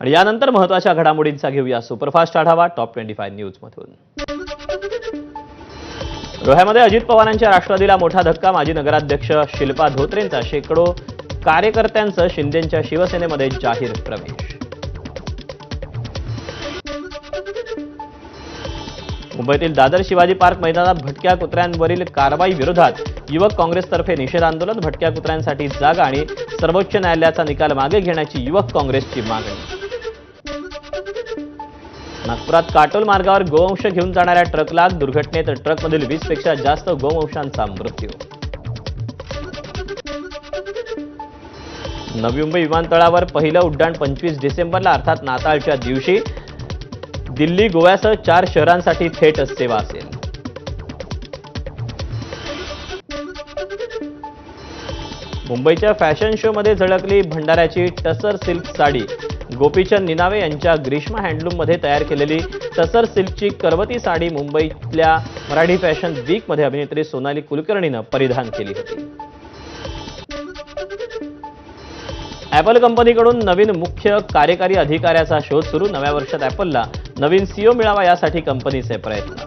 आणि यानंतर महत्त्वाच्या घडामोडींचा घेऊया सुपरफास्ट आढावा टॉप ट्वेंटी फाय न्यूजमधून. रोह्यामध्ये अजित पवारांच्या राष्ट्रवादीला मोठा धक्का माजी नगराध्यक्ष शिल्पा धोत्रेंचा शेकडो कार्यकर्त्यांचं शिंदेच्या शिवसेनेमध्ये जाहीर प्रवेश. मुंबईतील दादर शिवाजी पार्क मैदानात भटक्या कुत्र्यांवरील कारवाई विरोधात युवक काँग्रेसतर्फे निषेध आंदोलन भटक्या कुत्र्यांसाठी जागा आणि सर्वोच्च न्यायालयाचा निकाल मागे घेण्याची युवक काँग्रेसची मागणी. नागपुरात काटोल मार्गावर गोवंश घेऊन जाणाऱ्या ट्रकला दुर्घटनेत ट्रकमधील वीसपेक्षा जास्त गोवंशांचा मृत्यू. नवी मुंबई विमानतळावर पहिलं उड्डाण पंचवीस डिसेंबरला अर्थात नाताळच्या दिवशी. दिल्ली गोव्यासह चार शहरांसाठी थेट सेवा असेल. मुंबईच्या फॅशन शोमध्ये झळकली भंडाऱ्याची टसर सिल्क साडी. गोपीचंद निनावे यांच्या ग्रीष्मा हँडलूममध्ये तयार केलेली टसर सिल्कची करवती साडी मुंबईतल्या मराठी फॅशन वीकमध्ये अभिनेत्री सोनाली कुलकर्णीनं परिधान केली होती. ॲपल कंपनीकडून नवीन मुख्य कार्यकारी अधिकाऱ्याचा शोध सुरू. नव्या वर्षात ॲपलला नवीन सीओ मिळावा यासाठी कंपनीचे प्रयत्न.